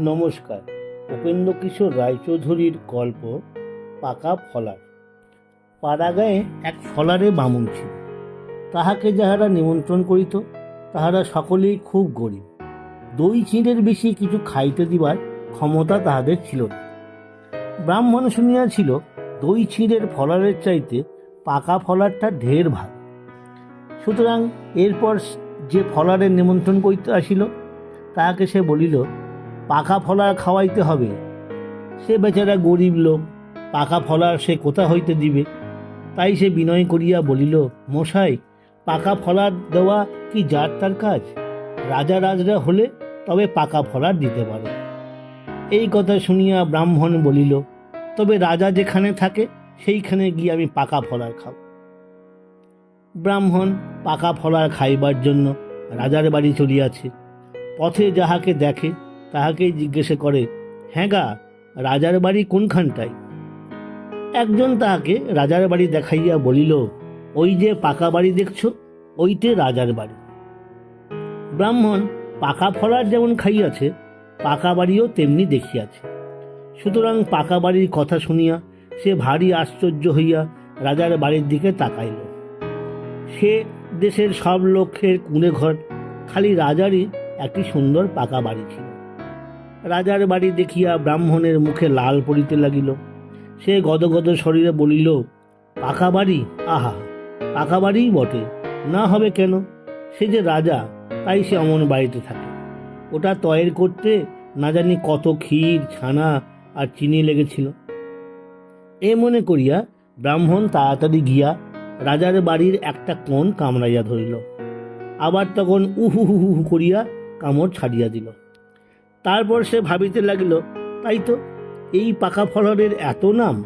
নমস্কার, উপেন্দ্র কিশোর রায়চৌধুরীর গল্প পাকা ফলার। পাড়াগাঁয়ে এক ফলারে বামুন ছিল। তাহাকে যাহারা নিমন্ত্রণ করিত, তাহারা সকলেই খুব গরিব। দই চিঁড়ের বেশি কিছু খাইতে দিবার ক্ষমতা তাহাদের ছিল না। ব্রাহ্মণ শুনিয়াছিল, দই চিঁড়ের ফলারের চাইতে পাকা ফলারটা ঢের ভালো। সুতরাং এরপর যে ফলারের নিমন্ত্রণ করিতে আসিল, তাহাকে সে বলিল পাকা ফলার খাওয়াইতে হবে। সে বেচারা গরিব লোক পাকা ফলার সে কোথা হইতে দিবে? তাই সে বিনয় করিয়া বলিল, মশাই পাকা ফলার দেওয়া কি যার তার কাজ? রাজা রাজরা হলে তবে পাকা ফলার দিতে পারে। এই কথা শুনিয়া ব্রাহ্মণ বলিল, তবে রাজা যেখানে থাকে, সেইখানে গিয়ে আমি পাকা ফলার খাব। ব্রাহ্মণ পাকা ফলার খাইবার জন্য রাজার বাড়ি চলিয়াছে। পথে যাহাকে দেখে তাহাকেই জিজ্ঞাসা করে হ্যাঁ গা, রাজার বাড়ি কোনখানটায়? একজন তাহাকে রাজার বাড়ি দেখাইয়া বলিল, ওই যে পাকা বাড়ি দেখছ ওইতে রাজার বাড়ি। ব্রাহ্মণ, পাকা ফলার যেমন খাইয়াছে, পাকা বাড়িও তেমনি দেখিয়াছে। সুতরাং পাকা বাড়ির কথা শুনিয়া সে ভারী আশ্চর্য হইয়া রাজার বাড়ির দিকে তাকাইল। সে দেশের সব লোকের কুঁড়ে ঘর খালি রাজারই একটি সুন্দর পাকা বাড়ি ছিল। রাজার বাড়ি দেখিয়া ব্রাহ্মণের মুখে লাল পড়িতে লাগিল। সে গদগদ শরীরে বলিল, পাকা বাড়ি? আহা, পাকা বাড়িই বটে। না হবে কেন? সে যে রাজা, তাই সে অমন বাড়িতে থাকে। ওটা তয়ের করতে না জানি কত ক্ষীর, ছানা আর চিনি লেগেছিল। এ মনে করিয়া ব্রাহ্মণ তাড়াতাড়ি গিয়া রাজার বাড়ির একটা কোণ কামড়াইয়া ধরিল। আবার তখন উহু হু হু করিয়া কামড় ছাড়িয়া দিল। তারপর সে ভাবিতে লাগিল, তাই তো, এই পাকা ফলরের এত নাম?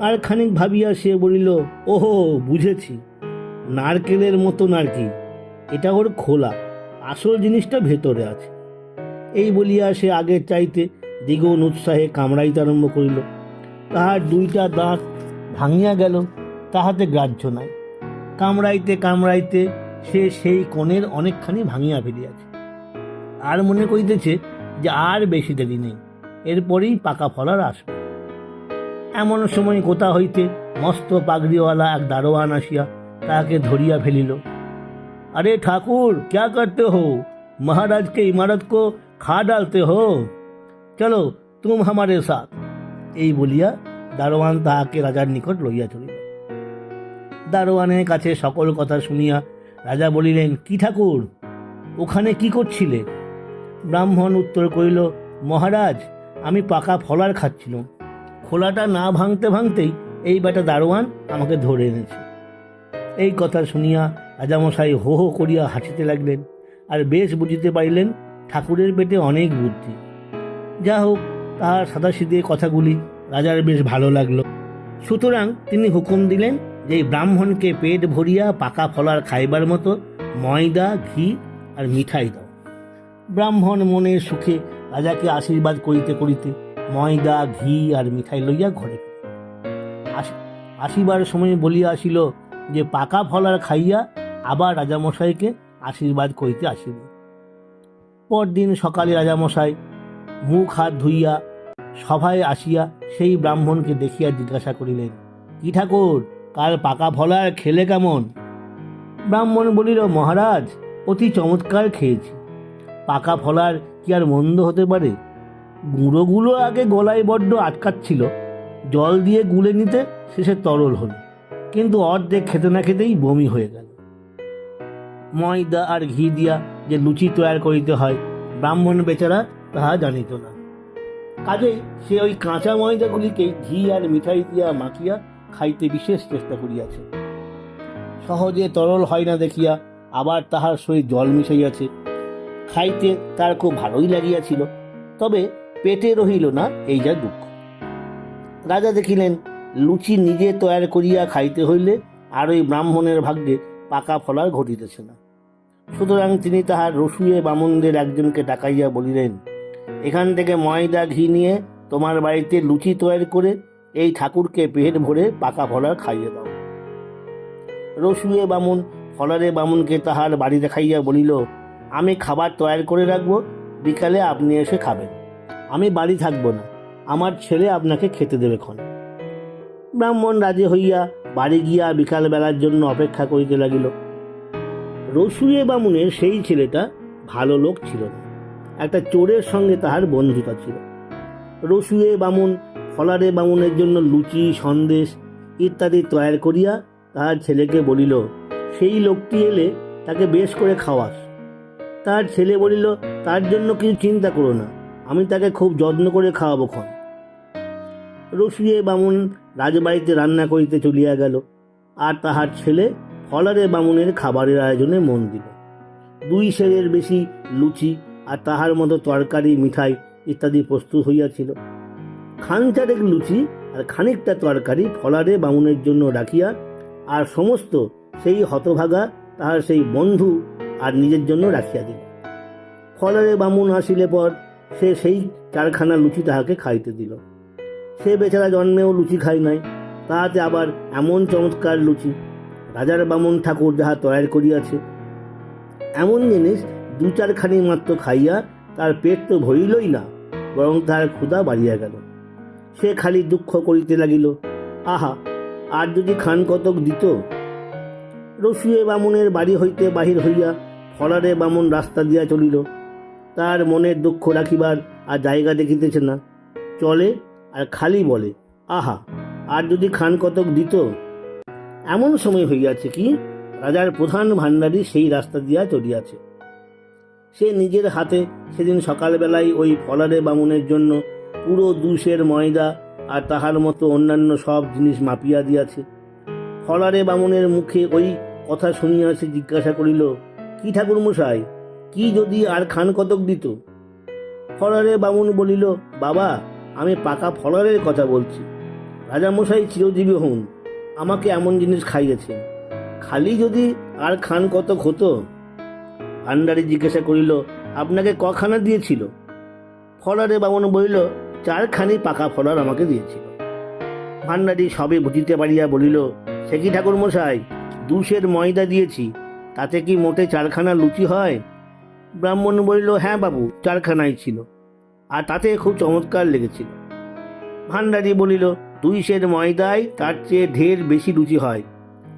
আর খানিক ভাবিয়া সে বলিল, ওহো, বুঝেছি, নারকেলের মতো নারকি, এটা ওর খোলা, আসল জিনিসটা ভেতরে আছে। এই বলিয়া সে আগের চাইতে দ্বিগুণ উৎসাহে কামড়াইতে আরম্ভ করিল। তাহার দুইটা দাঁত ভাঙিয়া গেল, তাহাতে গ্রাহ্য নাই। কামড়াইতে কামড়াইতে সে সেই কোণের অনেকখানি ভাঙিয়া ফেলিয়াছে। আর মনে করিতেছে যে আর বেশি দেরি নেই। এরপরেই পাকা ফলার আসবে। এমন সময় কোথা হইতে মস্ত পাগড়িওয়ালা এক দারোয়ান আসিয়া তাকে ধরিয়া ফেলিল। আরে ঠাকুর, ক্যা করতে হো? মহারাজকে ইমারত কো খা ডালতে হো। চলো, তুম হামারে সাথ। এই বলিয়া দারোয়ান তাহাকে রাজার নিকট লইয়া চলিল। দারোয়ানের কাছে সকল কথা শুনিয়া রাজা বলিলেন, কি ঠাকুর, ওখানে কি করছিলে? ব্রাহ্মণ উত্তর করিল, মহারাজ, আমি পাকা ফলার খাচ্ছিলাম। খোলাটা না ভাঙতে ভাঙতেই এই বেটা দারোয়ান আমাকে ধরে এনেছে। এই কথা শুনিয়া রাজামশাই হো হো করিয়া হাসিতে লাগলেন আর বেশ বুঝিতে পারিলেন ঠাকুরের পেটে অনেক বুদ্ধি। যা হোক, তাহার সাদাসিদে কথাগুলি রাজার বেশ ভালো লাগল। সুতরাং তিনি হুকুম দিলেন যে ব্রাহ্মণকে পেট ভরিয়া পাকা ফলার খাইবার মতো ময়দা, ঘি আর মিঠাই দাও। ব্রাহ্মণ মনে সুখে রাজাকে আশীর্বাদ করিতে করিতে ময়দা, ঘি আর মিঠাই লইয়া ঘরে আস- আসিবার সময় বলিয়া আসিল যে, পাকা ফলার খাইয়া আবার রাজামশাইকে আশীর্বাদ করিতে আসিল পরদিন সকালে রাজামশাই মুখ হাত ধুইয়া সভায় আসিয়া সেই ব্রাহ্মণকে দেখিয়া জিজ্ঞাসা করিলেন, কি ঠাকুর, কাল পাকা ফলার খেলে কেমন? ব্রাহ্মণ বলিল, মহারাজ, অতি চমৎকার খেয়েছি। পাকা ফলার কি আর মন্দ হতে পারে? গুঁড়োগুলো আগে গলায় বড্ড আটকাচ্ছিল। জল দিয়ে গুলে নিতে শেষে তরল হলো। কিন্তু অর্ধেক খেতে না খেতেই বমি হয়ে গেল। ময়দা আর ঘি দিয়া যে লুচি তৈয়ার করিতে হয়, ব্রাহ্মণ বেচারা তাহা জানিত না। কাজেই সে ওই কাঁচা ময়দাগুলিকে ঘি আর মিঠাই দিয়া মাখিয়া খাইতে বিশেষ চেষ্টা করিয়াছে। সহজে তরল হয় না দেখিয়া আবার তাহার সহিত জল মিশাইয়াছে। খাইতে তার খুব ভালোই লাগিয়াছিল, তবে পেটে রহিল না এই যা দুঃখ। রাজা দেখিলেন, লুচি নিজে তৈয়ার করিয়া খাইতে হইলে আর ওই ব্রাহ্মণের ভাগ্যে পাকা ফলার ঘটিতেছে না। সুতরাং তিনি তাহার রসুয়ে বামনদের একজনকে ডাকাইয়া বলিলেন, এখান থেকে ময়দা ঘি নিয়ে তোমার বাড়িতে লুচি তৈরি করে এই ঠাকুরকে পেট ভরে পাকা ফলার খাইয়ে দাও। রসুয়ে বামুন ফলারে বামুনকে তাহার বাড়ি দেখাইয়া বলিল আমি খাবার তৈরি করে রাখব, বিকালে আপনি এসে খাবেন। আমি বাড়ি থাকব না, আমার ছেলে আপনাকে খেতে দেবে ক্ষণ। ব্রাহ্মণ রাজি হইয়া বাড়ি গিয়া বিকালবেলার জন্য অপেক্ষা করিতে লাগিল। রসুয়ে বামুনের সেই ছেলেটা ভালো লোক ছিল না, একটা চোরের সঙ্গে তাহার বন্ধুতা ছিল। রসুয়ে বামুন, ফলারে বামুনের জন্য লুচি, সন্দেশ ইত্যাদি তৈরি করিয়া তাহার ছেলেকে বলিল, সেই লোকটি এলে তাকে বেশ করে খাওয়াস। তার ছেলে বলিল, তার জন্য কিছু চিন্তা করো না, আমি তাকে খুব যত্ন করে খাওয়াবো ক্ষণ। রসুয়ে বামুন রাজবাড়িতে রান্না করিতে চলিয়া গেল, আর তাহার ছেলে ফলারে বামুনের খাবারের আয়োজনে মন দিল। দুই সেরের বেশি লুচি আর তাহার মতো তরকারি, মিঠাই ইত্যাদি প্রস্তুত হইয়াছিল। খান চারেক লুচি আর খানিকটা তরকারি ফলারে বামুনের জন্য রাখিয়া, আর সমস্ত সেই হতভাগা তাহার সেই বন্ধু আর নিজের জন্য রাখিয়া দিল। ফলারে বামুন আসিলে পর সে সেই চারখানা লুচি তাহাকে খাইতে দিল। সে বেচারা জন্মেও লুচি খায় নাই, তাহাতে আবার এমন চমৎকার লুচি, রাজার বামুন ঠাকুর যাহা তৈরি করিয়াছে। এমন জিনিস দু চারখানি মাত্র খাইয়া তার পেট তো ভরিলই না, বরং তার ক্ষুধা বাড়িয়া গেল। সে খালি দুঃখ করিতে লাগিল, আহা, আর যদি খান কতক দিত? রসুয়ে বামুনের বাড়ি হইতে বাহির হইয়া ফলারে বামুন রাস্তা দিয়া চলিল। তার মনের দুঃখ রাখিবার আর জায়গা দেখিতেছে না। চলে আর খালি বলে, আহা, আর যদি খান কতক দিত? এমন সময় হইয়াছে কি, রাজার প্রধান ভাণ্ডারী সেই রাস্তা দিয়া চলিয়াছে। সে নিজের হাতে সেদিন সকালবেলায় ওই ফলারে বামুনের জন্য পুরো দুশের ময়দা আর তাহার মতো অন্যান্য সব জিনিস মাপিয়া দিয়াছে। ফলারে বামুনের মুখে ওই কথা শুনিয়া সে জিজ্ঞাসা করিল, কি ঠাকুর মশাই কি যদি আর খান কতক দিত? ফলারে বামুন বলিল, বাবা, আমি পাকা ফলারের কথা বলছি। রাজামশাই চিরজীবী হন, আমাকে এমন জিনিস খাইয়েছেন। খালি যদি আর খান কতক হতো? ভান্ডারি জিজ্ঞাসা করিল, আপনাকে কখানা দিয়েছিল? ফলারে বামন বলিল, চারখানি পাকা ফলার আমাকে দিয়েছিল। ভান্ডারি সবে বুঝিতে পারিয়া বলিল, সে কি ঠাকুর মশাই দুশের ময়দা দিয়েছি, তাতে কি মোটে চারখানা লুচি হয়? ব্রাহ্মণ বলিল হ্যাঁ বাবু, চারখানাই ছিল। আর তাতে খুব চমৎকার লেগেছিল। ভান্ডারি বলিল, দুই সের ময়দায় তার চেয়ে ঢের বেশি লুচি হয়।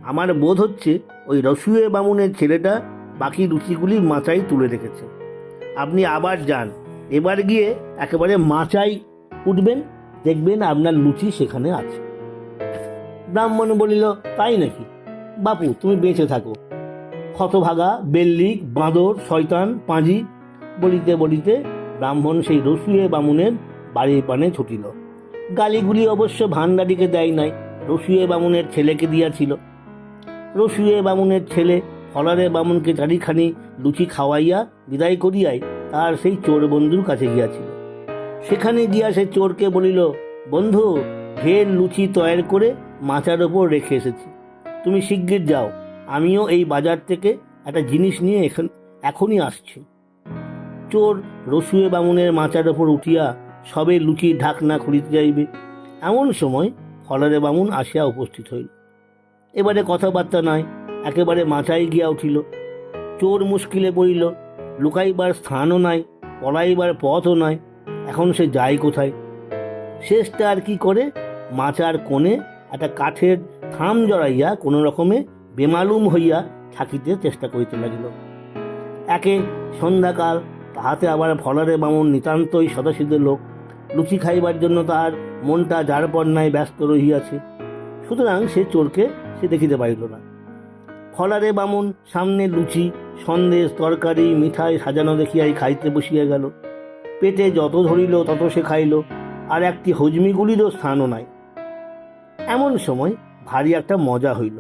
আমার বোধ হচ্ছে ওই রসুয়ে বামুনের ছেলেটা বাকি লুচিগুলি মাচাই তুলে রেখেছে। আপনি আবার যান। এবার গিয়ে একেবারে মাচাই উঠবেন, দেখবেন আপনার লুচি সেখানে আছে। ব্রাহ্মণ বলিল, তাই নাকি? বাপু, তুমি বেঁচে থাকো। হতভাগা বেল্লিক, বাঁদর, শয়তান, পাঁজি বলিতে বলিতে ব্রাহ্মণ সেই রসুয়ে বামুনের বাড়ির পানে ছুটিল। গালিগুলি অবশ্য ভান্ডারিকে দেয় নাই রসুয়ে বামুনের ছেলেকে দিয়াছিল। রসুয়ে বামুনের ছেলে ফলারে বামুনকে চারিখানি লুচি খাওয়াইয়া বিদায় করিয়াই তার সেই চোর বন্ধুর কাছে গিয়াছিল। সেখানে গিয়া সে চোরকে বলিল, বন্ধু, ঢের লুচি তৈরি করে মাচার ওপর রেখে এসেছি। তুমি শিগগির যাও। আমিও এই বাজার থেকে একটা জিনিস নিয়ে এখন, এখনই আসছি। চোর রসুয়ে বামুনের মাচার ওপর উঠিয়া সবে লুচির ঢাকনা খুলিতে যাইবে। এমন সময় ফলারে বামুন আসিয়া উপস্থিত হইল। এবারে কথাবার্তা নাই, একেবারে মাচায় গিয়া উঠিল। চোর মুশকিলে পড়িল, লুকাইবার স্থানও নাই, পলাইবার পথও নাই, এখন সে যায় কোথায়? শেষটা আর কি করে? মাচার কোণে একটা কাঠের থাম জড়াইয়া কোনো রকমে বেমালুম হইয়া থাকিতে চেষ্টা করিতে লাগিল। একে সন্ধ্যাকাল, তাহাতে আবার ফলারে বামন নিতান্তই সদাসিদ্ধ লোক। লুচি খাইবার জন্য তাহার মনটা যার নাই ব্যস্ত রহিয়াছে। সুতরাং সে চোরকে সে দেখিতে পারিল না। ফলারে বামুন সামনে লুচি, সন্দেশ, তরকারি, মিঠাই সাজানো দেখিয়াই খাইতে বসিয়া গেল। পেটে যত ধরিল তত সে খাইল, আর একটি হজমিগুলিরও স্থানও নাই। এমন সময় ভারী একটা মজা হইল।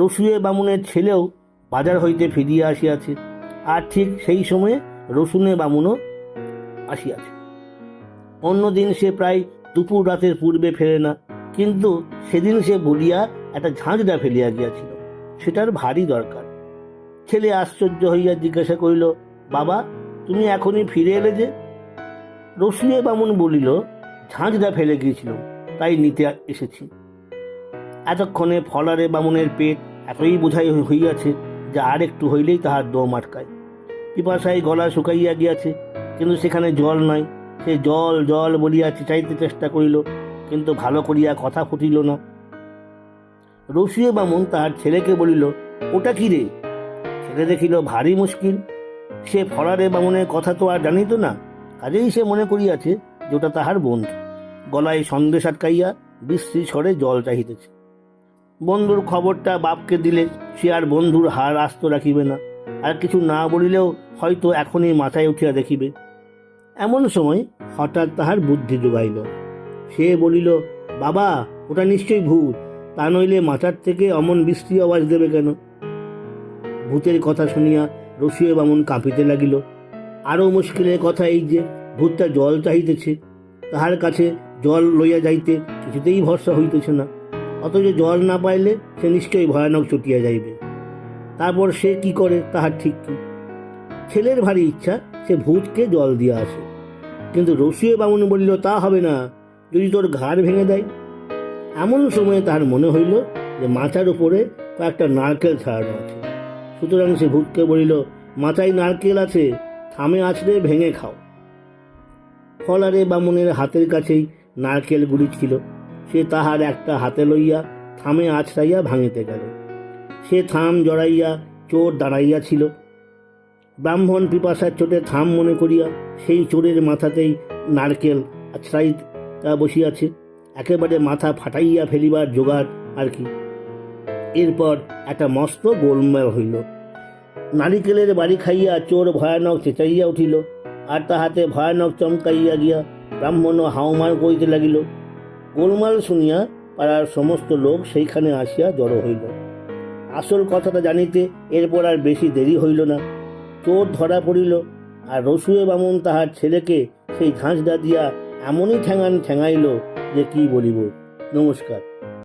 রসুয়ে বামুনের ছেলেও বাজার হইতে ফিরিয়া আসিয়াছে, আর ঠিক সেই সময়ে রসুনে বামুনও আসিয়াছে। অন্যদিন সে প্রায় দুপুর রাতের পূর্বে ফেরে না, কিন্তু সেদিন সে বলিয়া একটা ঝাঁঝটা ফেলিয়া গিয়াছিল, সেটার ভারী দরকার। ছেলে আশ্চর্য হইয়া জিজ্ঞাসা করিল, বাবা, তুমি এখনই ফিরে এলে যে? রসুয়ে বামুন বলিল ঝাঁঝটা ফেলে গিয়েছিল তাই নিতে এসেছি। এতক্ষণে ফলারে বামুনের পেট এতই বোঝাই হইয়াছে যে আর একটু হইলেই তাহার দম আটকায়। পিপাসায় গলা শুকাইয়া গিয়াছে, কিন্তু সেখানে জল নাই। সে জল জল বলিয়া চেঁচাইতে চেষ্টা করিল, কিন্তু ভালো করিয়া কথা ফুটিল না। রসিয়ে বামুন তাহার ছেলেকে বলিল, ওটা কি রে? ছেলে দেখিল, ভারী মুশকিল। সে ফরারে বামুনের কথা তো আর জানিত না। কাজেই সে মনে করিয়াছে যে ওটা তাহার বন্ধু। গলায় সন্দেশ আটকাইয়া বিশ্রী স্বরে জল চাহিতেছে। বন্ধুর খবরটা বাপকে দিলে সে আর বন্ধুর হার আস্ত রাখিবে না। আর কিছু না বলিলেও হয়তো এখনই মাথায় উঠিয়া দেখিবে। এমন সময় হঠাৎ তাহার বুদ্ধি যোগাইল। সে বলিল, বাবা, ওটা নিশ্চয়ই ভূত। তা নইলে মাথার থেকে অমন বৃষ্টি আওয়াজ দেবে কেন? ভূতের কথা শুনিয়া রসিয়ে বামুন কাঁপিতে লাগিল। আরও মুশকিলের কথা এই যে, ভূতটা জল চাহিতেছে। তাহার কাছে জল লইয়া যাইতে কিছুতেই ভরসা হইতেছে না। অথচ জল না পাইলে সে নিশ্চয়ই ভয়ানক চটিয়া যাইবে। তারপর সে কি করে, তাহার ঠিক কি? ছেলের ভারী ইচ্ছা, সে ভূতকে জল দিয়ে আসে। কিন্তু রসিয়ে বামুন বলিল, তা হবে না, যদি তোর ঘাড় ভেঙে দেয়। এমন সময়ে তার মনে হইল যে মাথার উপরে কয়েকটা নারকেল ছাড়ানো আছে। সুতরাং সে ভূতকে বলিল, মাথায় নারকেল আছে, থামে আছড়ে ভেঙে খাও। ফলারে বামুনের হাতের কাছেই নারকেলগুলি ছিল। সে তাহার একটা হাতে লইয়া থামে আছড়াইয়া ভাঙিতে গেল। সে থাম জড়াইয়া চোর দাঁড়াইয়া ছিল ব্রাহ্মণ পিপাসার চোটে থাম মনে করিয়া সেই চোরের মাথাতেই নারকেল আছড়াইতা বসিয়াছে। একেবারে মাথা ফাটাইয়া ফেলিবার জোগাড় আর কি। এরপর একটা মস্ত গোলমাল হইল। নারিকেলের বাড়ি খাইয়া চোর ভয়ানক চেঁচাইয়া উঠিল। আর তাহাতে ভয়ানক চমকাইয়া গিয়া ব্রাহ্মণ হাওমার করিতে লাগিল। গোলমাল শুনিয়া পাড়ার সমস্ত লোক সেইখানে আসিয়া জড়ো হইল। আসল কথাটা জানিতে এরপর আর বেশি দেরি হইল না। চোর ধরা পড়িল, আর রসুয়ে বামন তাহার ছেলেকে সেই ঘাঁসদা দিয়া এমনই ঠ্যাঙান ঠ্যাঙাইল যে কি বলিব। নমস্কার।